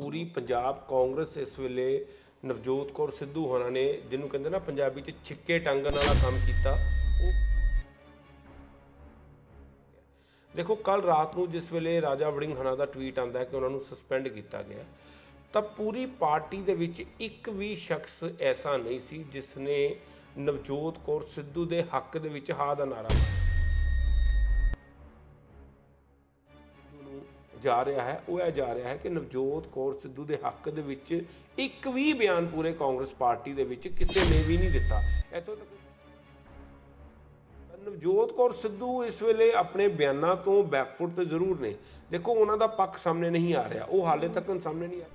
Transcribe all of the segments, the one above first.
ਪੂਰੀ ਪੰਜਾਬ ਕਾਂਗਰਸ ਇਸ ਵੇਲੇ ਨਵਜੋਤ ਕੌਰ ਸਿੱਧੂ ਹੋਣਾ ਨੇ, ਜਿਹਨੂੰ ਕਹਿੰਦੇ ਨਾ ਪੰਜਾਬੀ ਚ ਛਿੱਕੇ ਟੰਗਣ ਵਾਲਾ ਕੰਮ ਕੀਤਾ, ਉਹ ਦੇਖੋ ਕੱਲ ਰਾਤ ਨੂੰ ਜਿਸ ਵੇਲੇ ਰਾਜਾ ਵੜਿੰਗ ਹਣਾ ਦਾ ਟਵੀਟ ਆਂਦਾ ਕਿ ਉਹਨਾਂ ਨੂੰ ਸਸਪੈਂਡ ਕੀਤਾ ਗਿਆ, ਤਾਂ ਪੂਰੀ ਪਾਰਟੀ ਦੇ ਵਿੱਚ ਇੱਕ ਵੀ ਸ਼ਖਸ ਐਸਾ ਨਹੀਂ ਸੀ ਜਿਸ ਨੇ ਨਵਜੋਤ ਕੌਰ ਸਿੱਧੂ ਦੇ ਹੱਕ ਦੇ ਵਿੱਚ ਹਾਂ ਦਾ ਨਾਰਾ ਜਾ ਰਿਹਾ ਹੈ, ਉਹ ਇਹ ਜਾ ਰਿਹਾ ਹੈ ਕਿ ਨਵਜੋਤ ਕੌਰ ਸਿੱਧੂ ਦੇ ਹੱਕ ਦੇ ਵਿੱਚ ਇੱਕ ਵੀ ਬਿਆਨ ਪੂਰੇ ਕਾਂਗਰਸ ਪਾਰਟੀ ਦੇ ਵਿੱਚ ਕਿਸੇ ਨੇ ਵੀ ਨਹੀਂ ਦਿੱਤਾ। ਇੱਥੋਂ ਤੱਕ ਨਵਜੋਤ ਕੌਰ ਸਿੱਧੂ ਇਸ ਵੇਲੇ ਆਪਣੇ ਬਿਆਨਾਂ ਤੋਂ ਬੈਕਫੁੱਟ ਤੇ ਜ਼ਰੂਰ ਨੇ। ਦੇਖੋ, ਉਹਨਾਂ ਦਾ ਪੱਖ ਸਾਹਮਣੇ ਨਹੀਂ ਆ ਰਿਹਾ। ਉਹ ਹਾਲੇ ਤੱਕ ਸਾਹਮਣੇ ਨਹੀਂ ਆ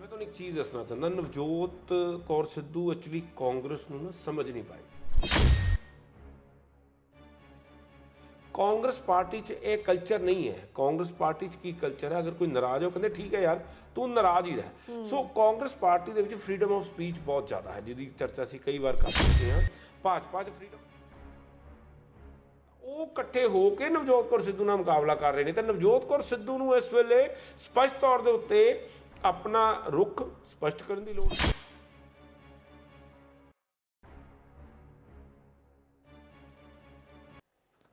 ਮੈਂ ਤੁਹਾਨੂੰ ਇੱਕ ਚੀਜ਼ ਦੱਸਣਾ ਚਾਹੁੰਦਾ, ਨਵਜੋਤ ਕੌਰ ਸਿੱਧੂ ਐਕਚੁਅਲੀ ਕਾਂਗਰਸ ਨੂੰ ਨਾ ਸਮਝ ਨਹੀਂ ਪਾਈ। ਕਾਂਗਰਸ ਪਾਰਟੀ 'ਚ ਇਹ ਕਲਚਰ ਨਹੀਂ ਹੈ। ਕਾਂਗਰਸ ਪਾਰਟੀ 'ਚ ਕੀ ਕਲਚਰ ਹੈ? ਅਗਰ ਕੋਈ ਨਾਰਾਜ਼ ਹੋ ਕਹਿੰਦੇ ਠੀਕ ਹੈ ਯਾਰ ਤੂੰ ਨਾਰਾਜ਼ ਹੀ ਰਹਿ। ਸੋ ਕਾਂਗਰਸ ਪਾਰਟੀ ਦੇ ਵਿੱਚ ਫਰੀडम ਆਫ ਸਪੀਚ ਬਹੁਤ ਜ਼ਿਆਦਾ ਹੈ ਜਿਹਦੀ ਚਰਚਾ ਅਸੀਂ ਕਈ ਵਾਰ ਕਰ ਚੁੱਕੇ ਹਾਂ। ਭਾਜਪਾ 'ਚ ਫਰੀडम ਉਹ ਇਕੱਠੇ ਹੋ ਕੇ ਨਵਜੋਤ ਕੌਰ ਸਿੱਧੂ ਨਾਲ ਮੁਕਾਬਲਾ ਕਰ ਰਹੇ ਨੇ। ਤਾਂ ਨਵਜੋਤ ਕੌਰ ਸਿੱਧੂ ਨੂੰ ਇਸ ਵੇਲੇ ਸਪਸ਼ਟ ਤੌਰ ਦੇ ਉੱਤੇ ਆਪਣਾ ਰੁਖ ਸਪਸ਼ਟ ਕਰਨ ਦੀ ਲੋੜ ਹੈ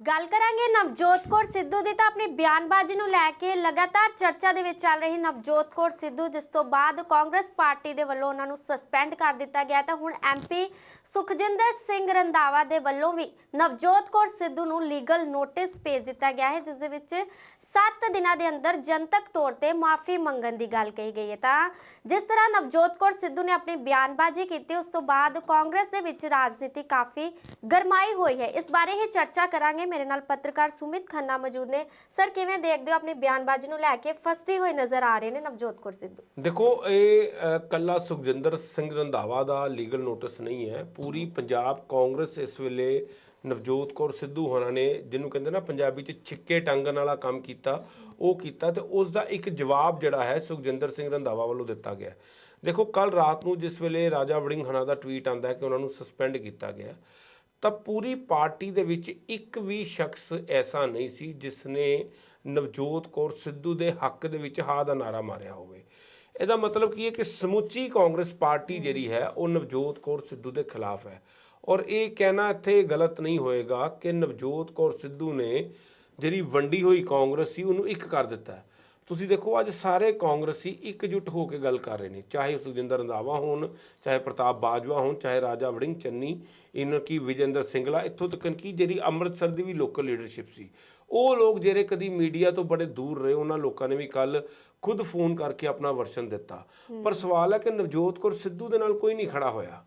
ਗੱਲ ਕਰਾਂਗੇ ਨਵਜੋਤ ਕੌਰ ਸਿੱਧੂ ਦੀ ਤਾਂ ਆਪਣੀ ਬਿਆਨਬਾਜ਼ੀ ਨੂੰ ਲੈ ਕੇ ਲਗਾਤਾਰ ਚਰਚਾ ਦੇ ਵਿੱਚ ਚੱਲ ਰਹੀ ਨਵਜੋਤ ਕੌਰ ਸਿੱਧੂ, ਜਿਸ ਤੋਂ ਬਾਅਦ ਕਾਂਗਰਸ ਪਾਰਟੀ ਦੇ ਵੱਲੋਂ ਉਹਨਾਂ ਨੂੰ ਸਸਪੈਂਡ ਕਰ ਦਿੱਤਾ ਗਿਆ ਤਾਂ ਹੁਣ ਐਮਪੀ ਸੁਖਜਿੰਦਰ ਸਿੰਘ ਰੰਧਾਵਾ ਦੇ ਵੱਲੋਂ ਵੀ ਨਵਜੋਤ ਕੌਰ ਸਿੱਧੂ ਨੂੰ ਲੀਗਲ ਨੋਟਿਸ ਭੇਜ ਦਿੱਤਾ ਗਿਆ ਹੈ, ਜਿਸ ਦੇ ਵਿੱਚ 7 ਦਿਨਾਂ ਦੇ ਅੰਦਰ ਜਨਤਕ ਤੌਰ ਤੇ ਮਾਫੀ ਮੰਗਣ ਦੀ ਗੱਲ ਕਹੀ ਗਈ ਹੈ। ਤਾਂ ਜਿਸ ਤਰ੍ਹਾਂ ਨਵਜੋਤ ਕੌਰ ਸਿੱਧੂ ਨੇ ਆਪਣੀ ਬਿਆਨਬਾਜ਼ੀ ਕੀਤੀ, ਉਸ ਤੋਂ ਬਾਅਦ ਕਾਂਗਰਸ ਦੇ ਵਿੱਚ ਰਾਜਨੀਤੀ ਕਾਫੀ ਗਰਮਾਈ ਹੋਈ ਹੈ। ਇਸ ਬਾਰੇ ਹੀ ਚਰਚਾ ਕਰਾਂਗੇ। ਮੇਰੇ ਨਾਲ ਪੱਤਰਕਾਰ ਸੁਮਿਤ ਖੰਨਾ ਮੌਜੂਦ ਨੇ। ਸਰ ਕਿਵੇਂ ਦੇਖਦੇ ਹੋ? ਆਪਣੀ ਬਿਆਨਬਾਜ਼ੀ ਨੂੰ ਲੈ ਕੇ ਫਸਦੀ ਹੋਈ ਨਜ਼ਰ ਆ ਰਹੇ ਨੇ ਨਵਜੋਤ ਕੌਰ ਸਿੱਧੂ। ਦੇਖੋ ਇਹ ਅ, ਕੱਲਾ ਸੁਖਜਿੰਦਰ ਸਿੰਘ ਰੰਧਾਵਾ ਦਾ ਲੀਗਲ ਨੋਟਿਸ ਨਹੀਂ ਹੈ। ਪੂਰੀ ਪੰਜਾਬ ਕਾਂਗਰਸ ਇਸ ਵੇਲੇ ਨਵਜੋਤ ਕੌਰ ਸਿੱਧੂ ਹੋਰਾਂ ਨੇ ਜਿਹਨੂੰ ਕਹਿੰਦੇ ਨਾ ਪੰਜਾਬੀ ਚ ਛਿੱਕੇ ਟੰਗਣ ਵਾਲਾ ਕੰਮ ਕੀਤਾ ਉਹ ਕੀਤਾ ਤੇ ਉਸ ਦਾ ਇੱਕ ਜਵਾਬ ਜਿਹੜਾ ਹੈ ਸੁਖਜਿੰਦਰ ਸਿੰਘ ਰੰਧਾਵਾ ਵੱਲੋਂ ਦਿੱਤਾ ਗਿਆ। ਦੇਖੋ ਕੱਲ ਰਾਤ ਨੂੰ ਜਿਸ ਵੇਲੇ ਰਾਜਾ ਵੜਿੰਗ ਹਣਾ ਦਾ ਟਵੀਟ ਆਂਦਾ ਕਿ ਉਹਨਾਂ ਨੂੰ ਸਸਪੈਂਡ ਕੀਤਾ ਗਿਆ। ਤਾਂ ਪੂਰੀ ਪਾਰਟੀ ਦੇ ਵਿੱਚ ਇੱਕ ਵੀ ਸ਼ਖਸ ਐਸਾ ਨਹੀਂ ਸੀ ਜਿਸ ਨੇ ਨਵਜੋਤ ਕੌਰ ਸਿੱਧੂ ਦੇ ਹੱਕ ਦੇ ਵਿੱਚ ਹਾਂ ਦਾ ਨਾਰਾ ਮਾਰਿਆ ਹੋਵੇ। ਇਹਦਾ ਮਤਲਬ ਕੀ ਹੈ ਕਿ ਸਮੁੱਚੀ ਕਾਂਗਰਸ ਪਾਰਟੀ ਜਿਹੜੀ ਹੈ ਉਹ ਨਵਜੋਤ ਕੌਰ ਸਿੱਧੂ ਦੇ ਖਿਲਾਫ ਹੈ। ਔਰ ਇਹ ਕਹਿਣਾ ਇੱਥੇ ਗਲਤ ਨਹੀਂ ਹੋਏਗਾ ਕਿ ਨਵਜੋਤ ਕੌਰ ਸਿੱਧੂ ਨੇ ਜਿਹੜੀ ਵੰਡੀ ਹੋਈ ਕਾਂਗਰਸ ਸੀ ਉਹਨੂੰ ਇੱਕ ਕਰ ਦਿੱਤਾ। ਤੁਸੀਂ ਦੇਖੋ ਅੱਜ ਸਾਰੇ ਕਾਂਗਰਸੀ ਇਕਜੁੱਟ ਹੋ ਕੇ ਗੱਲ ਕਰ ਰਹੇ ਨੇ। ਚਾਹੇ ਉਹ ਸੁਖਜਿੰਦਰ ਰੰਧਾਵਾ ਹੋਣ ਚਾਹੇ ਪ੍ਰਤਾਪ ਬਾਜਵਾ ਹੋਣ ਚਾਹੇ ਰਾਜਾ ਵੜਿੰਗ ਚੰਨੀ ਇਹਨਾਂ ਕੀ ਵਿਜੇਂਦਰ ਸਿੰਗਲਾ ਇੱਥੋਂ ਤੱਕ ਕਿ ਜਿਹੜੀ ਅੰਮ੍ਰਿਤਸਰ ਦੀ ਵੀ ਲੋਕਲ ਲੀਡਰਸ਼ਿਪ ਸੀ। ਉਹ ਲੋਕ ਜਿਹੜੇ ਕਦੀ ਮੀਡੀਆ ਤੋਂ ਬੜੇ ਦੂਰ ਰਹੇ ਉਹਨਾਂ ਲੋਕਾਂ ਨੇ ਵੀ ਕੱਲ ਖੁਦ ਫੋਨ ਕਰਕੇ ਆਪਣਾ ਵਰਸ਼ਨ ਦਿੱਤਾ। ਪਰ ਸਵਾਲ ਹੈ ਕਿ ਨਵਜੋਤ ਕੌਰ ਸਿੱਧੂ ਦੇ ਨਾਲ ਕੋਈ ਨਹੀਂ ਖੜਾ ਹੋਇਆ।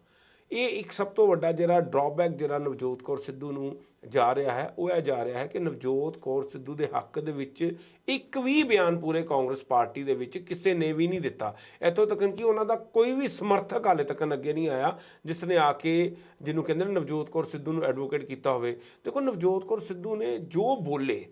ਇਹ ਇੱਕ ਸਭ ਤੋਂ ਵੱਡਾ ਜਿਹੜਾ ਡਰਾਬੈਕ ਜਿਹੜਾ ਨਵਜੋਤ ਕੌਰ ਸਿੱਧੂ ਨੂੰ ਜਾ ਰਿਹਾ ਹੈ, ਉਹ ਇਹ ਜਾ ਰਿਹਾ ਹੈ ਕਿ ਨਵਜੋਤ ਕੌਰ ਸਿੱਧੂ ਦੇ ਹੱਕ ਦੇ ਵਿੱਚ ਇੱਕ ਵੀ ਬਿਆਨ ਪੂਰੇ ਕਾਂਗਰਸ ਪਾਰਟੀ ਦੇ ਵਿੱਚ ਕਿਸੇ ਨੇ ਵੀ ਨਹੀਂ ਦਿੱਤਾ। ਇੱਥੋਂ ਤੱਕ ਕਿ ਉਹਨਾਂ ਦਾ ਕੋਈ ਵੀ ਸਮਰਥਕ ਹਾਲੇ ਤੱਕ ਅੱਗੇ ਨਹੀਂ ਆਇਆ, ਜਿਸ ਨੇ ਆ ਕੇ ਜਿਹਨੂੰ ਕਹਿੰਦੇ ਨੇ ਨਵਜੋਤ ਕੌਰ ਸਿੱਧੂ ਨੂੰ ਐਡਵੋਕੇਟ ਕੀਤਾ ਹੋਵੇ। ਦੇਖੋ, ਨਵਜੋਤ ਕੌਰ ਸਿੱਧੂ ਨੇ ਜੋ ਬੋਲੇ,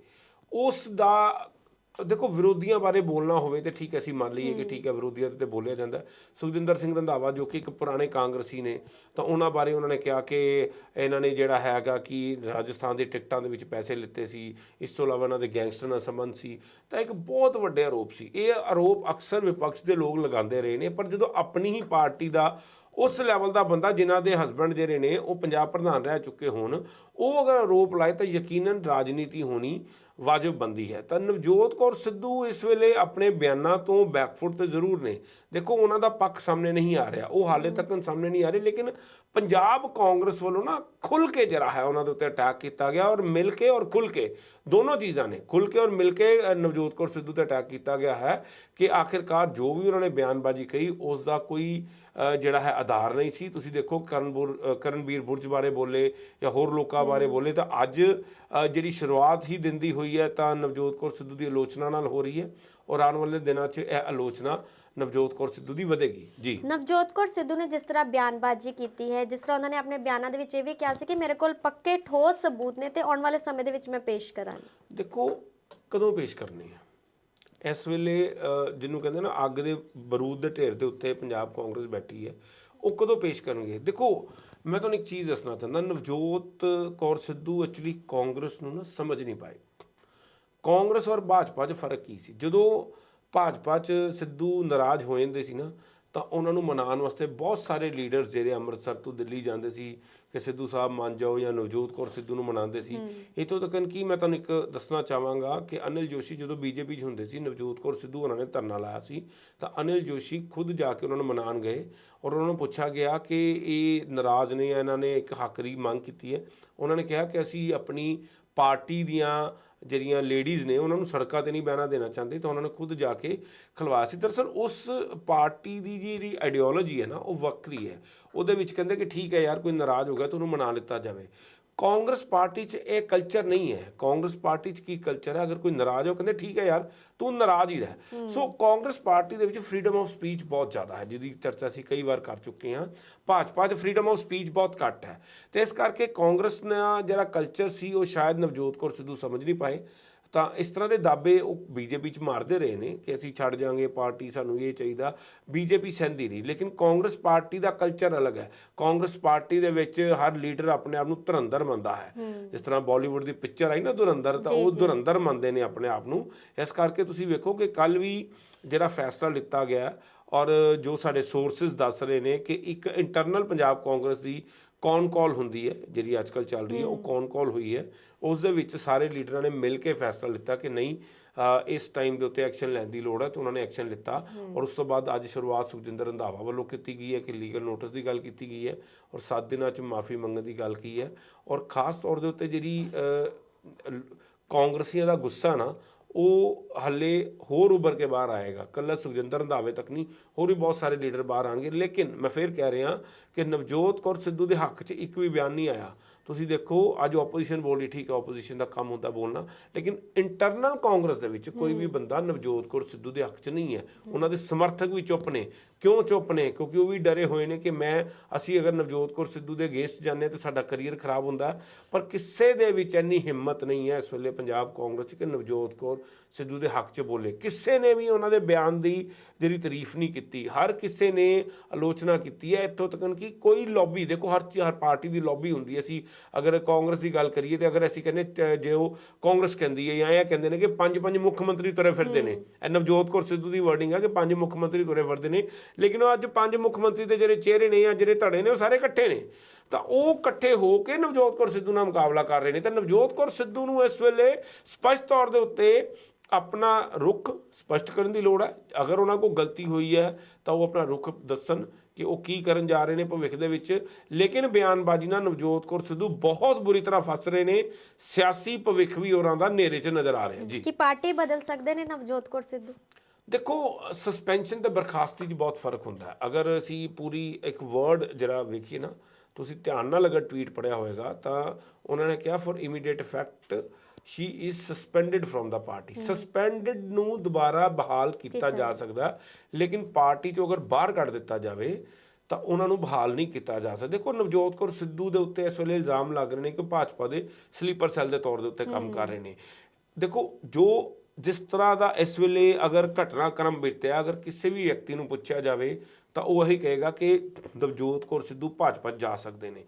ਉਸ ਦਾ ਦੇਖੋ ਵਿਰੋਧੀਆਂ ਬਾਰੇ ਬੋਲਣਾ ਹੋਵੇ ਤੇ ਠੀਕ ਹੈ, ਅਸੀਂ ਮੰਨ ਲਈਏ ਕਿ ਠੀਕ ਹੈ, ਵਿਰੋਧੀਆਂ ਤੇ ਬੋਲਿਆ ਜਾਂਦਾ ਹੈ। ਸੁਖਜਿੰਦਰ ਸਿੰਘ ਰੰਧਾਵਾ, ਜੋ ਕਿ ਇੱਕ ਪੁਰਾਣੇ ਕਾਂਗਰਸੀ ਨੇ, ਤਾਂ ਉਹਨਾਂ ਬਾਰੇ ਉਹਨਾਂ ਨੇ ਕਿਹਾ ਕਿ ਇਹਨਾਂ ਨੇ ਜਿਹੜਾ ਹੈਗਾ ਕਿ ਰਾਜਸਥਾਨ ਦੀ ਟਿਕਟਾਂ ਦੇ ਵਿੱਚ ਪੈਸੇ ਲਿੱਤੇ ਸੀ, ਇਸ ਤੋਂ ਇਲਾਵਾ ਇਹਨਾਂ ਦੇ ਗੈਂਗਸਟਰ ਨਾਲ ਸੰਬੰਧ ਸੀ ਤਾਂ ਇੱਕ ਬਹੁਤ ਵੱਡੇ ਆਰੋਪ ਸੀ ਇਹ ਆਰੋਪ ਅਕਸਰ ਵਿਪਕਸ਼ ਦੇ ਲੋਕ ਲਗਾਉਂਦੇ ਰਹੇ ਨੇ, ਪਰ ਜਦੋਂ ਆਪਣੀ ਹੀ ਪਾਰਟੀ ਦਾ ਉਸ ਲੈਵਲ ਦਾ ਬੰਦਾ ਜਿਨ੍ਹਾਂ ਦੇ ਹਸਬੰਡ ਜਿਹੜੇ ਨੇ, ਉਹ ਪੰਜਾਬ ਪ੍ਰਧਾਨ ਰਹਿ ਚੁੱਕੇ ਹੋਣ ਉਹ ਅਗਰ ਆਰੋਪ ਲਾਏ ਤਾਂ ਯਕੀਨਨ ਰਾਜਨੀਤੀ ਹੋਣੀ ਵਾਜਬ ਬੰਦੀ ਹੈ। ਤਾਂ ਨਵਜੋਤ ਕੌਰ ਸਿੱਧੂ ਇਸ ਵੇਲੇ ਆਪਣੇ ਬਿਆਨਾਂ ਤੋਂ ਬੈਕਫੁੱਟ ਤੇ ਜ਼ਰੂਰ ਨੇ। ਦੇਖੋ ਉਹਨਾਂ ਦਾ ਪੱਖ ਸਾਹਮਣੇ ਨਹੀਂ ਆ ਰਿਹਾ। ਉਹ ਹਾਲੇ ਤੱਕ ਸਾਹਮਣੇ ਨਹੀਂ ਆ ਰਹੇ ਲੇਕਿਨ ਪੰਜਾਬ ਕਾਂਗਰਸ ਵੱਲੋਂ ਨਾ ਖੁੱਲ ਕੇ ਜਿਹੜਾ ਹੈ ਉਹਨਾਂ ਦੇ ਉੱਤੇ ਅਟੈਕ ਕੀਤਾ ਗਿਆ ਔਰ ਮਿਲ ਕੇ ਔਰ ਖੁੱਲ ਕੇ ਦੋਨੋਂ ਚੀਜ਼ਾਂ ਨੇ ਖੁੱਲ ਕੇ ਔਰ ਮਿਲ ਕੇ ਨਵਜੋਤ ਕੌਰ ਸਿੱਧੂ ਤੇ ਅਟੈਕ ਕੀਤਾ ਗਿਆ ਹੈ ਕਿ ਆਖਿਰਕਾਰ ਜੋ ਵੀ ਉਹਨਾਂ ਨੇ ਬਿਆਨਬਾਜ਼ੀ ਕਹੀ ਉਸ ਦਾ ਕੋਈ ਜਿਹੜਾ ਹੈ ਆਧਾਰ ਨਹੀਂ ਸੀ। ਤੁਸੀਂ ਦੇਖੋ ਕਰਨਬੁਰ ਅ, ਕਰਨਵੀਰ ਬੁਰਜ ਬਾਰੇ ਬੋਲੇ ਜਾਂ ਹੋਰ ਲੋਕਾਂ ਬਾਰੇ ਬੋਲੇ ਤਾਂ ਅੱਜ ਜਿਹੜੀ ਸ਼ੁਰੂਆਤ ਹੀ ਦਿਨ ਦੀ ਹੋਈ ਹੈ ਤਾਂ ਨਵਜੋਤ ਕੌਰ ਸਿੱਧੂ ਦੀ ਆਲੋਚਨਾ ਨਾਲ ਹੋ ਰਹੀ ਹੈ ਔਰ ਆਉਣ ਵਾਲੇ ਦਿਨਾਂ 'ਚ ਇਹ ਆਲੋਚਨਾ ਨਵਜੋਤ ਕੌਰ ਸਿੱਧੂ ਦੀ ਵਧੇਗੀ। ਜੀ। ਨਵਜੋਤ ਕੌਰ ਸਿੱਧੂ ਨੇ ਜਿਸ ਤਰ੍ਹਾਂ ਬਿਆਨਬਾਜ਼ੀ ਕੀਤੀ ਹੈ ਜਿਸ ਤਰ੍ਹਾਂ ਉਹਨਾਂ ਨੇ ਆਪਣੇ ਬਿਆਨਾਂ ਦੇ ਵਿੱਚ ਇਹ ਵੀ ਕਿਹਾ ਸੀ ਕਿ ਮੇਰੇ ਕੋਲ ਪੱਕੇ ਠੋਸ ਸਬੂਤ ਨੇ ਤੇ ਆਉਣ ਵਾਲੇ ਸਮੇਂ ਦੇ ਵਿੱਚ ਮੈਂ ਪੇਸ਼ ਕਰਾਂਗੀ। ਦੇਖੋ ਕਦੋਂ ਪੇਸ਼ ਕਰਨੀ ਹੈ? ਇਸ ਵੇਲੇ ਅ, ਜਿਹਨੂੰ ਕਹਿੰਦੇ ਨਾ ਅੱਗ ਦੇ ਬਰੂਦ ਦੇ ਢੇਰ ਦੇ ਉੱਤੇ ਪੰਜਾਬ ਕਾਂਗਰਸ ਬੈਠੀ ਹੈ। ਉਹ ਕਦੋਂ ਪੇਸ਼ ਕਰਨਗੇ? ਦੇਖੋ, ਮੈਂ ਤੁਹਾਨੂੰ ਇੱਕ ਚੀਜ਼ ਦੱਸਣਾ ਚਾਹੁੰਦਾ, ਨਵਜੋਤ ਕੌਰ ਸਿੱਧੂ ਐਕਚੁਅਲੀ ਕਾਂਗਰਸ ਨੂੰ ਨਾ ਸਮਝ ਨਹੀਂ ਪਾਏ। ਕਾਂਗਰਸ ਔਰ ਭਾਜਪਾ 'ਚ ਫ਼ਰਕ ਕੀ ਸੀ? ਜਦੋਂ ਭਾਜਪਾ 'ਚ ਸਿੱਧੂ ਨਾਰਾਜ਼ ਹੋ ਜਾਂਦੇ ਸੀ ਨਾ ਤਾਂ ਉਹਨਾਂ ਨੂੰ ਮਨਾਉਣ ਵਾਸਤੇ ਬਹੁਤ ਸਾਰੇ ਲੀਡਰਸ ਜਿਹੜੇ ਅੰਮ੍ਰਿਤਸਰ ਤੋਂ ਦਿੱਲੀ ਜਾਂਦੇ ਸੀ ਕਿ ਸਿੱਧੂ ਸਾਹਿਬ ਮੰਨ ਜਾਓ ਜਾਂ ਨਵਜੋਤ ਕੌਰ ਸਿੱਧੂ ਨੂੰ ਮਨਾਉਂਦੇ ਸੀ। ਇਤੋਂ ਤੱਕ ਕਿ ਮੈਂ ਤੁਹਾਨੂੰ ਇੱਕ ਦੱਸਣਾ ਚਾਹਾਂਗਾ ਕਿ ਅਨਿਲ ਜੋਸ਼ੀ ਜਦੋਂ ਬੀਜੇਪੀ 'ਚ ਹੁੰਦੇ ਸੀ ਨਵਜੋਤ ਕੌਰ ਸਿੱਧੂ ਉਹਨਾਂ ਨੇ ਧਰਨਾ ਲਾਇਆ ਸੀ ਤਾਂ ਅਨਿਲ ਜੋਸ਼ੀ ਖੁਦ ਜਾ ਕੇ ਉਹਨਾਂ ਨੂੰ ਮਨਾਉਣ ਗਏ ਔਰ ਉਹਨਾਂ ਨੂੰ ਪੁੱਛਿਆ ਗਿਆ ਕਿ ਇਹ ਨਾਰਾਜ਼ ਨੇ ਇਹਨਾਂ ਨੇ ਇੱਕ ਹੱਕ ਦੀ ਮੰਗ ਕੀਤੀ ਹੈ। ਉਹਨਾਂ ਨੇ ਕਿਹਾ ਕਿ ਅਸੀਂ ਆਪਣੀ ਪਾਰਟੀ ਦੀਆਂ ਜਿਹੜੀਆਂ ਲੇਡੀਜ਼ ਨੇ, ਉਹਨਾਂ ਨੂੰ ਸੜਕਾਂ ਤੇ ਨਹੀਂ ਬਹਿਣਾ ਦੇਣਾ ਚਾਹੁੰਦੇ, ਤਾਂ ਉਹਨਾਂ ਨੇ ਖੁਦ ਜਾ ਕੇ ਖਲਵਾਇਆ ਸੀ ਦਰਅਸਲ ਉਸ ਪਾਰਟੀ ਦੀ ਜਿਹੜੀ ਆਈਡੀਓਲੋਜੀ ਹੈ ਨਾ, ਉਹ ਵੱਖਰੀ ਹੈ। ਉਹਦੇ ਵਿੱਚ ਕਹਿੰਦੇ ਕਿ ਠੀਕ ਹੈ ਯਾਰ, ਕੋਈ ਨਾਰਾਜ਼ ਹੋ ਗਿਆ ਤਾਂ ਉਹਨੂੰ ਮਨਾ ਲਿੱਤਾ ਜਾਵੇ। ਕਾਂਗਰਸ ਪਾਰਟੀ 'ਚ ਇਹ ਕਲਚਰ ਨਹੀਂ ਹੈ। ਕਾਂਗਰਸ ਪਾਰਟੀ 'ਚ ਕੀ ਕਲਚਰ ਹੈ? ਅਗਰ ਕੋਈ ਨਾਰਾਜ਼ ਹੋ ਕਹਿੰਦੇ ਠੀਕ ਹੈ ਯਾਰ ਤੂੰ ਨਾਰਾਜ਼ ਹੀ ਰਹਿ। ਸੋ ਕਾਂਗਰਸ ਪਾਰਟੀ ਦੇ ਵਿੱਚ ਫਰੀडम ਆਫ ਸਪੀਚ ਬਹੁਤ ਜ਼ਿਆਦਾ ਹੈ ਜਿਹਦੀ ਚਰਚਾ ਅਸੀਂ ਕਈ ਵਾਰ ਕਰ ਚੁੱਕੇ ਹਾਂ। ਭਾਜਪਾ 'ਚ ਫਰੀडम ਆਫ ਸਪੀਚ ਬਹੁਤ ਘੱਟ ਹੈ। ਤੇ ਇਸ ਕਰਕੇ ਕਾਂਗਰਸ ਦਾ ਜਿਹੜਾ ਕਲਚਰ ਸੀ ਉਹ ਸ਼ਾਇਦ ਨਵਜੋਤ ਕੌਰ ਸਿੱਧੂ ਸਮਝ ਨਹੀਂ ਪਾਏ। ਤਾਂ ਇਸ ਤਰ੍ਹਾਂ ਦੇ ਦਾਅਵੇ ਉਹ ਬੀਜੇਪੀ ਚ ਮਾਰਦੇ ਰਹੇ ਨੇ ਕਿ ਅਸੀਂ ਛੱਡ ਜਾਾਂਗੇ ਪਾਰਟੀ ਸਾਨੂੰ ਇਹ ਚਾਹੀਦਾ। ਬੀਜੇਪੀ ਸਹਿੰਦੀ ਰਹੀ ਲੇਕਿਨ ਕਾਂਗਰਸ ਪਾਰਟੀ ਦਾ ਕਲਚਰ ਅਲੱਗ ਹੈ। ਕਾਂਗਰਸ ਪਾਰਟੀ ਦੇ ਵਿੱਚ ਹਰ ਲੀਡਰ ਆਪਣੇ ਆਪ ਨੂੰ ਧੁਰੰਧਰ ਮੰਨਦਾ ਹੈ। ਜਿਸ ਤਰ੍ਹਾਂ ਬਾਲੀਵੁੱਡ ਦੀ ਪਿਕਚਰ ਆਈ ਨਾ ਧੁਰੰਧਰ ਤਾਂ ਉਹ ਧੁਰੰਧਰ ਮੰਨਦੇ ਨੇ ਆਪਣੇ ਆਪ ਨੂੰ। ਇਸ ਕਰਕੇ ਤੁਸੀਂ ਵੇਖੋ ਕਿ ਕੱਲ ਵੀ ਜਿਹੜਾ ਫੈਸਲਾ ਲਿੱਤਾ ਗਿਆ ਔਰ ਜੋ ਸਾਡੇ ਸੋਰਸਸ ਦੱਸ ਰਹੇ ਨੇ ਕਿ ਇੱਕ ਇੰਟਰਨਲ ਪੰਜਾਬ ਕਾਂਗਰਸ ਦੀ ਕੌਨ ਕਾਲ ਹੁੰਦੀ ਹੈ ਜਿਹੜੀ ਅੱਜ ਕੱਲ ਚੱਲ ਰਹੀ ਹੈ ਉਹ ਕੌਨ ਕਾਲ ਹੋਈ ਹੈ ਉਸ ਦੇ ਵਿੱਚ ਸਾਰੇ ਲੀਡਰਾਂ ਨੇ ਮਿਲ ਕੇ ਫੈਸਲਾ ਲਿੱਤਾ ਕਿ ਨਹੀਂ ਇਸ ਟਾਈਮ ਦੇ ਉੱਤੇ ਐਕਸ਼ਨ ਲੈਣ ਦੀ ਲੋੜ ਹੈ ਤੇ ਉਹਨਾਂ ਨੇ ਐਕਸ਼ਨ ਲਿੱਤਾ। ਔਰ ਉਸ ਤੋਂ ਬਾਅਦ ਅੱਜ ਸ਼ੁਰੂਆਤ ਸੁਖਜਿੰਦਰ ਰੰਧਾਵਾ ਵੱਲੋਂ ਕੀਤੀ ਗਈ ਹੈ ਕਿ ਲੀਗਲ ਨੋਟਿਸ ਦੀ ਗੱਲ ਕੀਤੀ ਗਈ ਹੈ ਔਰ 7 ਦਿਨਾਂ 'ਚ ਮਾਫੀ ਮੰਗਣ ਦੀ ਗੱਲ ਕੀ ਹੈ। ਔਰ ਖਾਸ ਤੌਰ ਦੇ ਉੱਤੇ ਜਿਹੜੀ ਕਾਂਗਰਸੀਆਂ ਦਾ ਗੁੱਸਾ ਨਾ ਉਹ ਹੱਲੇ ਹੋਰ ਉੱਭਰ ਕੇ ਬਾਹਰ ਆਏਗਾ। ਕੱਲਾ ਸੁਖਜਿੰਦਰ ਰੰਧਾਵੇ ਤੱਕ ਨਹੀਂ ਹੋਰ ਵੀ ਬਹੁਤ ਸਾਰੇ ਲੀਡਰ ਬਾਹਰ ਆਣਗੇ ਲੇਕਿਨ ਮੈਂ ਫੇਰ ਕਹਿ ਰਿਹਾ ਕਿ ਨਵਜੋਤ ਕੌਰ ਸਿੱਧੂ ਦੇ ਹੱਕ 'ਚ ਇੱਕ ਵੀ ਬਿਆਨ ਨਹੀਂ ਆਇਆ। ਤੁਸੀਂ ਦੇਖੋ ਅੱਜ ਆਪੋਜੀਸ਼ਨ ਬੋਲ ਠੀਕ ਹੈ ਆਪੋਜੀਸ਼ਨ ਦਾ ਕੰਮ ਹੁੰਦਾ ਬੋਲਣਾ ਲੇਕਿਨ ਇੰਟਰਨਲ ਕਾਂਗਰਸ ਦੇ ਵਿੱਚ ਕੋਈ ਵੀ ਬੰਦਾ ਨਵਜੋਤ ਕੌਰ ਸਿੱਧੂ ਦੇ ਹੱਕ 'ਚ ਨਹੀਂ ਹੈ। ਉਹਨਾਂ ਦੇ ਸਮਰਥਕ ਵੀ ਚੁੱਪ ਨੇ। ਕਿਉਂ ਚੁੱਪ ਨੇ? ਕਿਉਂਕਿ ਉਹ ਵੀ ਡਰੇ ਹੋਏ ਨੇ ਕਿ ਮੈਂ ਅਸੀਂ ਅਗਰ ਨਵਜੋਤ ਕੌਰ ਸਿੱਧੂ ਦੇ ਅਗੇਂਸਟ ਜਾਂਦੇ ਹਾਂ ਤਾਂ ਸਾਡਾ ਕੈਰੀਅਰ ਖਰਾਬ ਹੁੰਦਾ। ਪਰ ਕਿਸੇ ਦੇ ਵਿੱਚ ਇੰਨੀ ਹਿੰਮਤ ਨਹੀਂ ਹੈ ਇਸ ਵੇਲੇ ਪੰਜਾਬ ਕਾਂਗਰਸ 'ਚ ਕਿ ਨਵਜੋਤ ਕੌਰ ਸਿੱਧੂ ਦੇ ਹੱਕ 'ਚ ਬੋਲੇ। ਕਿਸੇ ਨੇ ਵੀ ਉਹਨਾਂ ਦੇ ਬਿਆਨ ਦੀ ਜਿਹੜੀ ਤਾਰੀਫ ਨਹੀਂ ਕੀਤੀ। ਹਰ ਕਿਸੇ ਨੇ ਆਲੋਚਨਾ ਕੀਤੀ ਹੈ। ਇੱਥੋਂ ਤੱਕ ਕਿ ਕੋਈ ਲੌਬੀ ਦੇਖੋ ਹਰ ਚੀ- ਹਰ ਪਾਰਟੀ ਦੀ ਲੌਬੀ ਹੁੰਦੀ ਹੈ। ਅਸੀਂ ਅਗਰ ਕਾਂਗਰਸ ਦੀ ਗੱਲ ਕਰੀਏ ਤੇ ਅਗਰ ਅਸੀਂ ਕਹਿੰਦੇ ਜੇ ਉਹ ਕਾਂਗਰਸ ਕਹਿੰਦੀ ਹੈ ਜਾਂ ਇਹ ਕਹਿੰਦੇ ਨੇ ਕਿ ਪੰਜ ਪੰਜ ਮੁੱਖ ਮੰਤਰੀ ਤੁਰੇ ਫਿਰਦੇ ਨੇ। ਇਹ ਨਵਜੋਤ ਕੌਰ ਸਿੱਧੂ ਦੀ ਵਰਡਿੰਗ ਹੈ ਕਿ ਪੰਜ ਮੁੱਖ ਮੰਤਰੀ ਤੁਰੇ ਫਿਰਦੇ ਨੇ। ਲੇਕਿਨ ਉਹ ਅੱਜ ਪੰਜ ਮੁੱਖ ਮੰਤਰੀ ਦੇ ਜਿਹੜੇ ਚਿਹਰੇ ਨੇ ਜਾਂ ਜਿਹੜੇ ਧੜੇ ਨੇ ਉਹ ਸਾਰੇ ਇਕੱਠੇ ਨੇ। ਤਾਂ ਉਹ ਇਕੱਠੇ ਹੋ ਕੇ ਨਵਜੋਤ ਕੌਰ ਸਿੱਧੂ ਨਾਲ ਮੁਕਾਬਲਾ ਕਰ ਰਹੇ ਨੇ। ਤਾਂ ਨਵਜੋਤ ਕੌਰ ਸਿੱਧੂ ਨੂੰ ਇਸ ਵੇਲੇ ਸਪਸ਼ਟ ਤੌਰ ਦੇ ਉੱਤੇ ਆਪਣਾ ਰੁਖ ਸਪਸ਼ਟ ਕਰਨ ਦੀ ਲੋੜ ਹੈ। ਅਗਰ ਉਹਨਾਂ ਕੋਲ ਗਲਤੀ ਹੋਈ ਹੈ ਤਾਂ ਉਹ ਆਪਣਾ ਰੁਖ ਦੱਸਣ ਕਿ ਉਹ ਕੀ ਕਰਨ ਜਾ ਰਹੇ ਨੇ ਭਵਿੱਖ ਦੇ ਵਿੱਚ। ਲੇਕਿਨ ਬਿਆਨਬਾਜ਼ੀ ਨਾਲ ਨਵਜੋਤ ਕੌਰ ਸਿੱਧੂ ਬਹੁਤ ਬੁਰੀ ਤਰ੍ਹਾਂ ਫਸ ਰਹੇ ਨੇ। ਸਿਆਸੀ ਭਵਿੱਖ ਵੀ ਉਹਨਾਂ ਦਾ ਨੇਰੇ 'ਚ ਨਜ਼ਰ ਆ ਰਿਹਾ। ਜੀ। ਕੀ ਪਾਰਟੀ ਬਦਲ ਸਕਦੇ ਨੇ ਨਵਜੋਤ ਕੌਰ ਸਿੱਧੂ? ਦੇਖੋ ਸਸਪੈਂਸ਼ਨ ਤੇ ਬਰਖਾਸਤੀ 'ਚ ਬਹੁਤ ਫ਼ਰਕ ਹੁੰਦਾ ਹੈ। ਅਗਰ ਅਸੀਂ ਪੂਰੀ ਇੱਕ ਵਰਡ ਜਿਹੜਾ ਵੇਖੀਏ ਨਾ ਤੁਸੀਂ ਧਿਆਨ ਨਾਲ ਅਗਰ ਟਵੀਟ ਪੜਿਆ ਹੋਵੇਗਾ ਤਾਂ ਉਹਨਾਂ ਨੇ ਕਿਹਾ for immediate effect she is suspended from the party suspended ਨੂੰ ਦੁਬਾਰਾ ਬਹਾਲ ਕੀਤਾ ਜਾ ਸਕਦਾ ਲੇਕਿਨ ਪਾਰਟੀ ਚੋਂ ਅਗਰ ਬਾਹਰ ਕੱਢ ਦਿੱਤਾ ਜਾਵੇ ਤਾਂ ਉਹਨਾਂ ਨੂੰ ਬਹਾਲ ਨਹੀਂ ਕੀਤਾ ਜਾ ਸਕਦਾ। ਦੇਖੋ ਨਵਜੋਤ ਕੌਰ ਸਿੱਧੂ ਦੇ ਉੱਤੇ ਇਸ ਵੇਲੇ ਇਲਜ਼ਾਮ ਲੱਗ ਰਹੇ ਨੇ ਕਿ ਭਾਜਪਾ ਦੇ ਸਲੀਪਰ ਸੈੱਲ ਦੇ ਤੌਰ ਦੇ ਉੱਤੇ ਕੰਮ ਕਰ ਰਹੇ ਨੇ। ਦੇਖੋ ਜੋ ਜਿਸ ਤਰ੍ਹਾਂ ਦਾ ਇਸ ਵੇਲੇ ਅਗਰ ਘਟਨਾਕ੍ਰਮ ਬੀਤਿਆ ਅਗਰ ਕਿਸੇ ਵੀ ਵਿਅਕਤੀ ਨੂੰ ਪੁੱਛਿਆ ਜਾਵੇ ਤਾਂ ਉਹ ਇਹੀ ਕਹੇਗਾ ਕਿ ਨਵਜੋਤ ਕੌਰ ਸਿੱਧੂ ਭਾਜਪਾ ਜਾ ਸਕਦੇ ਨੇ।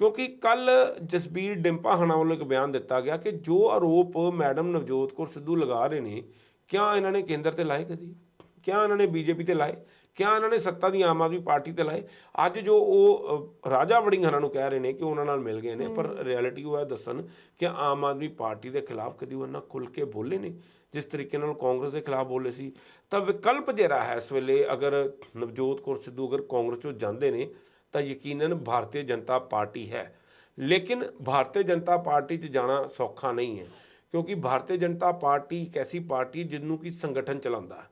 ਕਿਉਂਕਿ ਕੱਲ ਜਸਬੀਰ ਡਿੰਪਾ ਹਣਾ ਵੱਲੋਂ ਇੱਕ ਬਿਆਨ ਦਿੱਤਾ ਗਿਆ ਕਿ ਜੋ ਆਰੋਪ ਮੈਡਮ ਨਵਜੋਤ ਕੌਰ ਸਿੱਧੂ ਲਗਾ ਰਹੇ ਨੇ ਕਿਆ ਇਹਨਾਂ ਨੇ ਕੇਂਦਰ ਤੇ ਲਾਏ ਕਦੀ? ਕਿਆ ਇਹਨਾਂ ਨੇ ਬੀਜੇਪੀ ਤੇ ਲਾਏ? ਕਿਆ ਇਹਨਾਂ ਨੇ ਸੱਤਾ ਦੀ ਆਮ ਆਦਮੀ ਪਾਰਟੀ ਤੇ ਲਾਏ? ਅੱਜ ਜੋ ਉਹ ਰਾਜਾ ਵੜਿੰਗ ਹਰਾਂ ਨੂੰ ਕਹਿ ਰਹੇ ਨੇ ਕਿ ਉਹਨਾਂ ਨਾਲ ਮਿਲ ਗਏ ਨੇ ਪਰ ਰਿਐਲਿਟੀ ਉਹ ਹੈ ਦੱਸਣ ਕਿ ਆਮ ਆਦਮੀ ਪਾਰਟੀ ਦੇ ਖਿਲਾਫ ਕਦੀ ਉਹਨਾਂ ਖੁੱਲ ਕੇ ਬੋਲੇ ਨੇ। ਜਿਸ ਤਰੀਕੇ ਨਾਲ ਕਾਂਗਰਸ ਦੇ ਖਿਲਾਫ ਬੋਲੇ ਸੀ, ਤਾਂ ਵਿਕਲਪ ਜਿਹੜਾ ਹੈ ਇਸ ਵੇਲੇ ਅਗਰ ਨਵਜੋਤ ਕੌਰ ਸਿੱਧੂ ਅਗਰ ਕਾਂਗਰਸ ਚੋਂ ਜਾਂਦੇ ਨੇ, ਤਾਂ ਯਕੀਨਨ ਭਾਰਤੀ ਜਨਤਾ ਪਾਰਟੀ ਹੈ। ਲੇਕਿਨ ਭਾਰਤੀ ਜਨਤਾ ਪਾਰਟੀ 'ਚ ਜਾਣਾ ਸੌਖਾ ਨਹੀਂ ਹੈ, ਕਿਉਂਕਿ ਭਾਰਤੀ ਜਨਤਾ ਪਾਰਟੀ ਇੱਕ ਐਸੀ ਪਾਰਟੀ ਜਿਹਨੂੰ ਕਿ ਸੰਗਠਨ ਚਲਾਉਂਦਾ ਹੈ।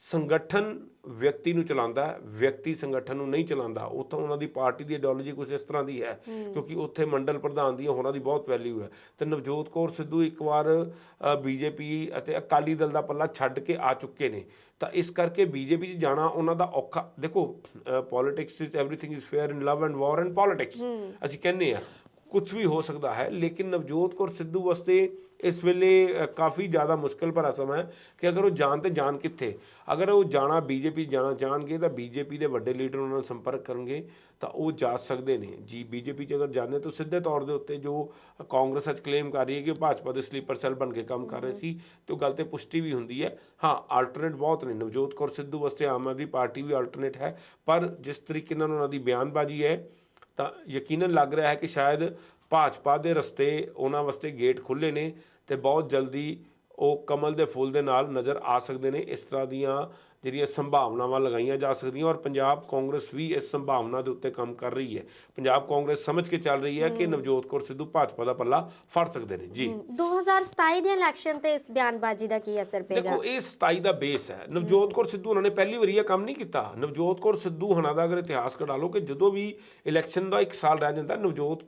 ਸੰਗਠਨ ਵਿਅਕਤੀ ਨੂੰ ਚਲਾਉਂਦਾ ਵਿਅਕਤੀ ਸੰਗਠਨ ਨੂੰ ਨਹੀਂ ਚਲਾਉਂਦਾ। ਤਾਂ ਉਹਨਾਂ ਦੀ ਪਾਰਟੀ ਦੀ ਆਈਡੀਓਲੋਜੀ ਕੁਝ ਇਸ ਤਰ੍ਹਾਂ ਦੀ ਹੈ ਕਿਉਂਕਿ ਉੱਥੇ ਮੰਡਲ ਪ੍ਰਧਾਨ ਦੀ ਹੋਣਾ ਦੀ ਬਹੁਤ ਵੈਲਿਊ ਹੈ। ਤੇ ਨਵਜੋਤ ਕੌਰ ਸਿੱਧੂ ਇੱਕ ਵਾਰ ਬੀਜੇਪੀ ਅਤੇ ਅਕਾਲੀ ਦਲ ਦਾ ਪੱਲਾ ਛੱਡ ਕੇ ਆ ਚੁੱਕੇ ਨੇ। ਤਾਂ ਇਸ ਕਰਕੇ ਬੀਜੇਪੀ 'ਚ ਜਾਣਾ ਉਹਨਾਂ ਦਾ ਔਖਾ। ਦੇਖੋ politics is everything is fair in love and war and politics ਅਸੀਂ ਕਹਿੰਦੇ ਆ ਕੁਝ ਵੀ ਹੋ ਸਕਦਾ ਹੈ, ਲੇਕਿਨ ਨਵਜੋਤ ਕੌਰ ਸਿੱਧੂ ਵਾਸਤੇ ਇਸ ਵੇਲੇ ਕਾਫੀ ਜ਼ਿਆਦਾ ਮੁਸ਼ਕਲ ਭਰਾ ਸਮਾਂ ਹੈ ਕਿ ਅਗਰ ਉਹ ਜਾਣ ਤੇ ਜਾਣ ਕਿੱਥੇ? ਅਗਰ ਉਹ ਜਾਣਾ ਬੀਜੇਪੀ, ਜਾਣਾ ਚਾਹਣਗੇ ਤਾਂ ਬੀਜੇਪੀ ਦੇ ਵੱਡੇ ਲੀਡਰ ਉਹਨਾਂ ਨਾਲ ਸੰਪਰਕ ਕਰਨਗੇ, ਤਾਂ ਉਹ ਜਾ ਸਕਦੇ ਨੇ। ਜੀ, ਬੀਜੇਪੀ ਚ ਅਗਰ ਜਾਂਦੇ ਤਾਂ ਸਿੱਧੇ ਤੌਰ ਦੇ ਉੱਤੇ ਜੋ ਕਾਂਗਰਸ ਅੱਜ ਕਲੇਮ ਕਰ ਰਹੀ ਹੈ ਕਿ ਉਹ ਭਾਜਪਾ ਦੇ ਸਲੀਪਰ ਸੈੱਲ ਬਣ ਕੇ ਕੰਮ ਕਰ ਰਹੇ ਸੀ, ਤੇ ਉਹ ਗੱਲ ਤੇ ਪੁਸ਼ਟੀ ਵੀ ਹੁੰਦੀ ਹੈ। ਹਾਂ ਆਲਟਰਨੇਟ ਬਹੁਤ ਨੇ, ਨਵਜੋਤ ਕੌਰ ਸਿੱਧੂ ਵਾਸਤੇ ਆਮ ਆਦਮੀ ਪਾਰਟੀ ਵੀ ਆਲਟਰਨੇਟ ਹੈ, ਪਰ ਜਿਸ ਤਰੀਕੇ ਨਾਲ ਉਹਨਾਂ ਦੀ ਬਿਆਨਬਾਜ਼ੀ ਹੈ ਤਾਂ ਯਕੀਨਨ ਲੱਗ ਰਿਹਾ ਹੈ ਕਿ ਸ਼ਾਇਦ ਭਾਜਪਾ ਦੇ ਰਸਤੇ ਉਹਨਾਂ ਵਾਸਤੇ ਗੇਟ ਖੁੱਲੇ ਨੇ ਤੇ ਬਹੁਤ ਜਲਦੀ ਉਹ ਕਮਲ ਦੇ ਫੁੱਲ ਦੇ ਨਾਲ ਨਜ਼ਰ ਆ ਸਕਦੇ ਨੇ। ਇਸ ਤਰ੍ਹਾਂ ਦੀਆਂ ਜਿਹੜੀਆਂ ਸੰਭਾਵਨਾਵਾਂ ਲਗਾਈਆਂ ਜਾ ਸਕਦੀਆਂ ਔਰ ਪੰਜਾਬ ਕਾਂਗਰਸ ਵੀ ਇਸ ਸੰਭਾਵਨਾ ਦੇ ਉੱਤੇ ਕੰਮ ਕਰ ਰਹੀ ਹੈ। ਪੰਜਾਬ ਕਾਂਗਰਸ ਸਮਝ ਕੇ ਚੱਲ ਰਹੀ ਹੈ ਕਿ ਨਵਜੋਤ ਕੌਰ ਸਿੱਧੂ ਭਾਜਪਾ ਦਾ ਪੱਲਾ ਫੜ ਸਕਦੇ ਨੇ। ਜੀ। 2027 ਦੇ ਇਲੈਕਸ਼ਨ ਤੇ ਇਸ ਬਿਆਨਬਾਜ਼ੀ ਦਾ ਕੀ ਅਸਰ ਪਏਗਾ? ਦੇਖੋ ਇਹ 27 ਦਾ ਬੇਸ ਹੈ। ਨਵਜੋਤ ਕੌਰ ਸਿੱਧੂ ਉਹਨਾਂ ਨੇ ਪਹਿਲੀ ਵਾਰੀ ਇਹ ਕੰਮ ਨਹੀਂ ਕੀਤਾ। ਨਵਜੋਤ ਕੌਰ ਸਿੱਧੂ ਹਣਾ ਦਾ ਅਗਰ ਇਤਿਹਾਸ ਕਢਾ ਲਓ ਕਿ ਜਦੋਂ ਵੀ ਇਲੈਕਸ਼ਨ ਦਾ 1 ਸਾਲ ਰਹਿ ਜਾਂਦਾ ਨਵਜੋਤ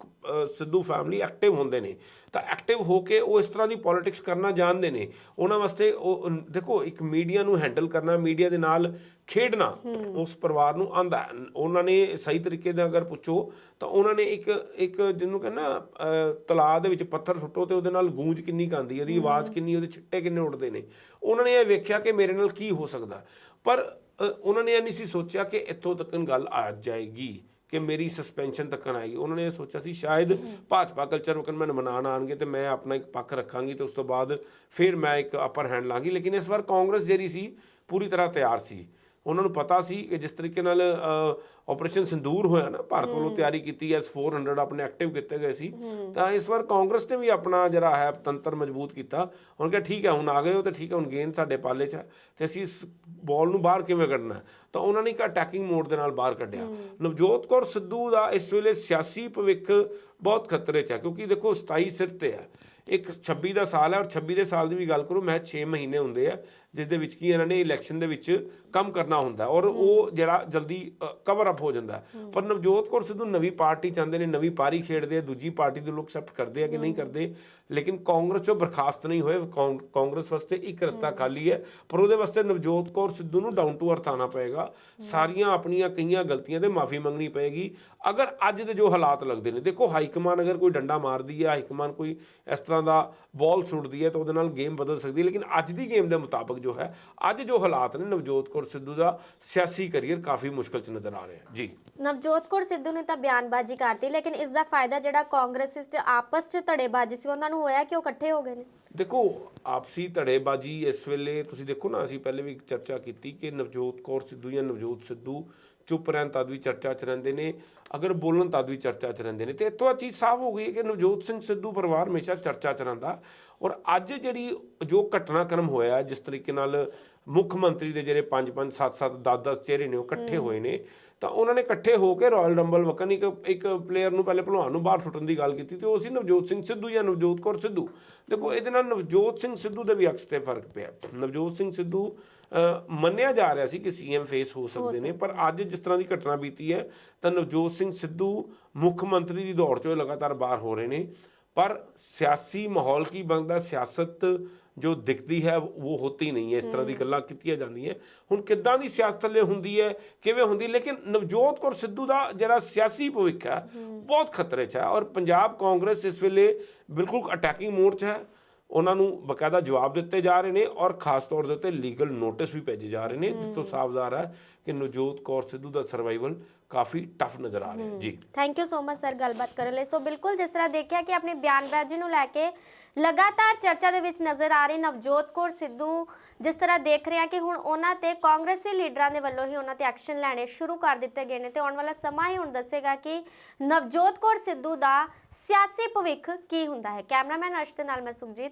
ਸਿੱਧੂ ਫੈਮਿਲੀ ਐਕਟਿਵ ਹੁੰਦੇ ਨੇ। ਤਾਂ ਐਕਟਿਵ ਹੋ ਕੇ ਉਹ ਇਸ ਤਰ੍ਹਾਂ ਦੀ ਪੋਲਿਟਿਕਸ ਕਰਨਾ ਜਾਣਦੇ ਨੇ। ਉਹਨਾਂ ਵਾਸਤੇ ਉਹ ਦੇਖੋ ਇੱਕ ਮੀਡੀਆ ਨੂੰ ਹੈਂਡਲ ਕਰਨਾ ਮੀਡੀਆ ਦੇ ਨਾਲ ਖੇਡਣਾ ਉਸ ਪਰਿਵਾਰ ਨੂੰ ਆਂਦਾ ਉਹਨਾਂ ਨੇ ਸਹੀ ਤਰੀਕੇ ਨਾਲ ਅਗਰ ਪੁੱਛੋ ਤਾਂ ਉਹਨਾਂ ਨੇ ਇੱਕ ਇੱਕ ਜਿਹਨੂੰ ਕਹਿੰਦਾ ਤਲਾਅ ਦੇ ਵਿੱਚ ਪੱਥਰ ਸੁੱਟੋ ਤੇ ਉਹਦੇ ਨਾਲ ਗੂੰਜ ਕਿੰਨੀ ਕੁ ਆਉਂਦੀ ਹੈ ਉਹਦੀ ਆਵਾਜ਼ ਕਿੰਨੀ ਉਹਦੇ ਛਿੱਟੇ ਕਿੰਨੇ ਉੱਡਦੇ ਨੇ। ਉਹਨਾਂ ਨੇ ਇਹ ਵੇਖਿਆ ਕਿ ਮੇਰੇ ਨਾਲ ਕੀ ਹੋ ਸਕਦਾ। ਪਰ ਉਹਨਾਂ ਨੇ ਇਹ ਨਹੀਂ ਸੀ ਸੋਚਿਆ ਕਿ ਇੱਥੋਂ ਤੱਕ ਗੱਲ ਆ ਜਾਏਗੀ ਕਿ ਮੇਰੀ ਸਸਪੈਂਸ਼ਨ ਤੱਕਣ ਆਏਗੀ। ਉਹਨਾਂ ਨੇ ਇਹ ਸੋਚਿਆ ਸੀ ਸ਼ਾਇਦ ਭਾਜਪਾ ਕਲਚਰ ਵਕਨ ਮੈਨੂੰ ਮਨਾਉਣ ਆਣਗੇ ਤੇ ਮੈਂ ਆਪਣਾ ਇੱਕ ਪੱਖ ਰੱਖਾਂਗੀ ਤੇ ਉਸ ਤੋਂ ਬਾਅਦ ਫਿਰ ਮੈਂ ਇੱਕ ਅਪਰ ਹੈਂਡ ਲਾਂਗੀ। ਲੇਕਿਨ ਇਸ ਵਾਰ ਕਾਂਗਰਸ ਜਿਹੜੀ ਸੀ ਪੂਰੀ ਤਰ੍ਹਾਂ ਤਿਆਰ ਸੀ। ਉਹਨਾਂ ਨੂੰ ਪਤਾ ਸੀ ਕਿ ਜਿਸ ਤਰੀਕੇ ਨਾਲ ਆਪਰੇਸ਼ਨ ਸਿੰਦੂਰ ਹੋਇਆ ਨਾ ਭਾਰਤ ਵੱਲੋਂ ਤਿਆਰੀ ਕੀਤੀ ਐਸ 400 ਆਪਣੇ ਐਕਟਿਵ ਕੀਤੇ ਗਏ ਸੀ। ਤਾਂ ਇਸ ਵਾਰ ਕਾਂਗਰਸ ਨੇ ਵੀ ਆਪਣਾ ਜਿਹੜਾ ਹੈ ਤੰਤਰ ਮਜ਼ਬੂਤ ਕੀਤਾ। ਹੁਣ ਕਿਹਾ ਠੀਕ ਹੈ ਹੁਣ ਆ ਗਏ ਹੋ ਤੇ ਠੀਕ ਹੈ ਹੁਣ ਗੇਂਦ ਸਾਡੇ ਪਾਲੇ 'ਚ ਹੈ ਤੇ ਅਸੀਂ ਇਸ ਬਾਲ ਨੂੰ ਬਾਹਰ ਕਿਵੇਂ ਕੱਢਣਾ? ਤਾਂ ਉਹਨਾਂ ਨੇ ਇੱਕ ਅਟੈਕਿੰਗ ਮੋਡ ਦੇ ਨਾਲ ਬਾਹਰ ਕੱਢਿਆ। ਨਵਜੋਤ ਕੌਰ ਸਿੱਧੂ ਦਾ ਇਸ ਵੇਲੇ ਸਿਆਸੀ ਭਵਿੱਖ ਬਹੁਤ ਖਤਰੇ 'ਚ ਹੈ ਕਿਉਂਕਿ ਦੇਖੋ 27 ਸਿਰ ਤੇ ਹੈ ਇੱਕ 26 ਦਾ ਸਾਲ ਹੈ ਔਰ 26 ਦੇ ਸਾਲ ਦੀ ਵੀ ਗੱਲ ਕਰੂੰ ਮੈਂ 6 ਮਹੀਨੇ ਹੁੰਦੇ ਆ ਜਿਸ ਦੇ ਵਿੱਚ ਕੀ ਇਹਨਾਂ ਨੇ ਇਲੈਕਸ਼ਨ ਦੇ ਵਿੱਚ ਕੰਮ ਕਰਨਾ ਹੁੰਦਾ ਔਰ ਉਹ ਜਿਹੜਾ ਜਲਦੀ ਕਵਰ ਅਪ ਹੋ ਜਾਂਦਾ। ਪਰ ਨਵਜੋਤ ਕੌਰ ਸਿੱਧੂ ਨਵੀਂ ਪਾਰਟੀ ਚਾਹੁੰਦੇ ਨੇ ਨਵੀਂ ਪਾਰੀ ਖੇਡਦੇ ਆ ਦੂਜੀ ਪਾਰਟੀ ਦੇ ਲੋਕ ਐਕਸੈਪਟ ਕਰਦੇ ਆ ਕਿ ਨਹੀਂ ਕਰਦੇ। ਲੇਕਿਨ ਕਾਂਗਰਸ ਚੋਂ ਬਰਖਾਸਤ ਨਹੀਂ ਹੋਏ ਕਾਂਗ- ਕਾਂਗਰਸ ਵਾਸਤੇ ਇੱਕ ਰਸਤਾ ਖਾਲੀ ਹੈ। ਪਰ ਉਹਦੇ ਵਾਸਤੇ ਨਵਜੋਤ ਕੌਰ ਸਿੱਧੂ ਨੂੰ ਡਾਊਨ ਟੂ ਅਰਥ ਆਉਣਾ ਪਏਗਾ। ਸਾਰੀਆਂ ਆਪਣੀਆਂ ਕਈਆਂ ਗਲਤੀਆਂ ਤੇ ਮਾਫੀ ਮੰਗਣੀ ਪਏਗੀ। ਅਗਰ ਅੱਜ ਦੇ ਜੋ ਹਾਲਾਤ ਲੱਗਦੇ ਨੇ ਦੇਖੋ ਹਾਈ ਕਮਾਨ ਅਗਰ ਕੋਈ ਡੰਡਾ ਮਾਰਦੀ ਹੈ ਹਾਈ ਕਮਾਨ ਕੋਈ ਇਸ ਤਰ੍ਹਾਂ ਦਾ ਬਾਲ ਸੁੱਟਦੀ ਹੈ ਤਾਂ ਉਹਦੇ ਨਾਲ ਗੇਮ ਬਦਲ ਸਕਦੀ ਹੈ। ਲੇਕਿਨ ਅੱਜ ਦੀ ਗੇਮ ਦੇ ਮੁਤਾਬਕ ਜੋ ਹੈ ਅੱਜ ਜੋ ਹਾਲਾਤ ਨੇ ਨਵਜੋਤ ਕੌਰ ਸਿੱਧੂ ਦਾ ਸਿਆਸੀ ਕੈਰੀਅਰ ਕਾਫੀ ਮੁਸ਼ਕਲ 'ਚ ਨਜ਼ਰ ਆ ਰਿਹਾ ਹੈ। ਜੀ। ਨਵਜੋਤ ਕੌਰ ਸਿੱਧੂ ਨੇ ਤਾਂ ਬਿਆਨਬਾਜ਼ੀ ਕਰਤੀ ਲੇਕਿਨ ਇਸ ਦਾ ਫਾਇਦਾ ਜਿਹੜਾ ਕਾਂਗਰਸ ਚ ਆਪਸ ਚ ਧੜੇਬਾਜ਼ੀ ਸੀ ਉਹਨਾਂ ਨੂੰ ਹੋਇਆ ਕਿ ਉਹ ਇਕੱਠੇ ਹੋ ਗਏ ਨੇ? ਦੇਖੋ ਆਪਸੀ ਧੜੇਬਾਜ਼ੀ ਇਸ ਵੇਲੇ ਤੁਸੀਂ ਦੇਖੋ ਨਾ ਅਸੀਂ ਪਹਿਲੇ ਵੀ ਚਰਚਾ ਕੀਤੀ ਕਿ ਨਵਜੋਤ ਕੌਰ ਸਿੱਧੂ ਜਾਂ ਨਵਜੋਤ ਸਿੱਧੂ ਚੁੱਪ ਰਹਿਣ ਤਦ ਵੀ ਚਰਚਾ 'ਚ ਰਹਿੰਦੇ ਨੇ। ਅਗਰ ਬੋਲਣ ਤਦ ਵੀ ਚਰਚਾ 'ਚ ਰਹਿੰਦੇ ਨੇ। ਤੇ ਆ ਚੀਜ਼ ਸਾਫ਼ ਹੋ ਗਈ ਹੈ ਕਿ ਨਵਜੋਤ ਸਿੰਘ ਸਿੱਧੂ ਪਰਿਵਾਰ ਹਮੇਸ਼ਾ ਚਰਚਾ 'ਚ ਰਹਿੰਦਾ। ਔਰ ਅੱਜ ਜਿਹੜੀ ਜੋ ਘਟਨਾਕ੍ਰਮ ਹੋਇਆ ਜਿਸ ਤਰੀਕੇ ਨਾਲ ਮੁੱਖ ਮੰਤਰੀ ਦੇ ਜਿਹੜੇ 5 5 7 7 10 10 ਚਿਹਰੇ ਨੇ ਉਹ ਇਕੱਠੇ ਹੋਏ ਨੇ। ਤਾਂ ਉਹਨਾਂ ਨੇ ਇਕੱਠੇ ਹੋ ਕੇ ਰਾਇਲ ਰੰਬਲ ਵਕਨ ਇੱਕ ਇੱਕ ਪਲੇਅਰ ਨੂੰ ਪਹਿਲੇ ਭਲਵਾਨ ਨੂੰ ਬਾਹਰ ਸੁੱਟਣ ਦੀ ਗੱਲ ਕੀਤੀ ਤੇ ਉਹ ਸੀ ਨਵਜੋਤ ਸਿੰਘ ਸਿੱਧੂ ਜਾਂ ਨਵਜੋਤ ਕੌਰ ਸਿੱਧੂ। ਦੇਖੋ ਇਹਦੇ ਨਾਲ ਨਵਜੋਤ ਸਿੰਘ ਸਿੱਧੂ ਦੇ ਵੀ ਅਕਸ ਤੇ ਫ਼ਰਕ ਪਿਆ। ਨਵਜੋਤ ਸਿੰਘ ਸਿੱਧੂ ਮੰਨਿਆ ਜਾ ਰਿਹਾ ਸੀ ਕਿ ਸੀਐਮ ਫੇਸ ਹੋ ਸਕਦੇ ਨੇ ਪਰ ਅੱਜ ਜਿਸ ਤਰ੍ਹਾਂ ਦੀ ਘਟਨਾ ਬੀਤੀ ਹੈ ਤਾਂ ਨਵਜੋਤ ਸਿੰਘ ਸਿੱਧੂ ਮੁੱਖ ਮੰਤਰੀ ਦੀ ਦੌੜ ਚੋਂ ਲਗਾਤਾਰ ਬਾਹਰ ਹੋ ਰਹੇ ਨੇ। ਪਰ ਸਿਆਸੀ ਮਾਹੌਲ ਕੀ ਬਣਦਾ? ਸਿਆਸਤ ਜੋ ਦਿਖਦੀ ਹੈ ਉਹ ਹੋਤੀ ਨਹੀਂ ਹੈ। ਇਸ ਤਰ੍ਹਾਂ ਦੀ ਗੱਲਾਂ ਕੀਤੀਆਂ ਜਾਂਦੀਆਂ। ਹੁਣ ਕਿੱਦਾਂ ਦੀ ਸਿਆਸਤ ਥੱਲੇ ਹੁੰਦੀ ਹੈ ਕਿਵੇਂ ਹੁੰਦੀ? ਲੇਕਿਨ ਨਵਜੋਤ ਕੌਰ ਸਿੱਧੂ ਦਾ ਜਿਹੜਾ ਸਿਆਸੀ ਭਵਿੱਖ ਹੈ ਬਹੁਤ ਖਤਰੇ 'ਚ ਹੈ। ਔਰ ਪੰਜਾਬ ਕਾਂਗਰਸ ਇਸ ਵੇਲੇ ਬਿਲਕੁਲ ਅਟੈਕਿੰਗ ਮੋਡ 'ਚ ਹੈ। ਉਹਨਾਂ ਨੂੰ ਬਕਾਇਦਾ ਜਵਾਬ ਦਿੱਤੇ ਜਾ ਰਹੇ ਨੇ ਔਰ ਖਾਸ ਤੌਰ ਦੇ ਉੱਤੇ ਲੀਗਲ ਨੋਟਿਸ ਵੀ ਭੇਜੇ ਜਾ ਰਹੇ ਨੇ ਜਿਸ ਤੋਂ ਸਾਫ਼ ਜ਼ਾਹਰ ਹੈ ਕਿ ਨਵਜੋਤ ਕੌਰ ਸਿੱਧੂ ਦਾ ਸਰਵਾਈਵਲ ਕਾਫੀ ਟਫ ਨਜ਼ਰ ਆ ਰਿਹਾ ਹੈ। ਜੀ। Thank you so much sir ਗੱਲਬਾਤ ਕਰਨ ਲਈ। ਸੋ ਬਿਲਕੁਲ ਜਿਸ ਤਰ੍ਹਾਂ ਦੇਖਿਆ ਕਿ ਆਪਣੀ ਬਿਆਨਬਾਜ਼ੀ ਨੂੰ ਲੈ ਕੇ ਲਗਾਤਾਰ ਚਰਚਾ ਦੇ ਵਿੱਚ ਨਜ਼ਰ ਆ ਰਹੇ ਨਵਜੋਤ ਕੌਰ ਸਿੱਧੂ ਜਿਸ ਤਰ੍ਹਾਂ ਦੇਖ ਰਹੇ ਹਾਂ ਕਿ ਹੁਣ ਉਹਨਾਂ ਤੇ ਕਾਂਗਰਸੀ ਲੀਡਰਾਂ ਦੇ ਵੱਲੋਂ ਹੀ ਉਹਨਾਂ ਤੇ ਐਕਸ਼ਨ ਲੈਣੇ ਸ਼ੁਰੂ ਕਰ ਦਿੱਤੇ ਗਏ ਨੇ ਤੇ ਆਉਣ ਵਾਲਾ ਸਮਾਂ ਹੀ ਹੁਣ ਦੱਸੇਗਾ ਕਿ ਨਵਜੋਤ ਕੌਰ ਸਿੱਧੂ ਦਾ ਸਿਆਸੀ ਭਵਿੱਖ ਕੀ ਹੁੰਦਾ ਹੈ। ਕੈਮਰਾਮੈਨ ਅਰਸ਼ ਦੇ ਨਾਲ ਮੈਂ ਸੁਖਜੀਤ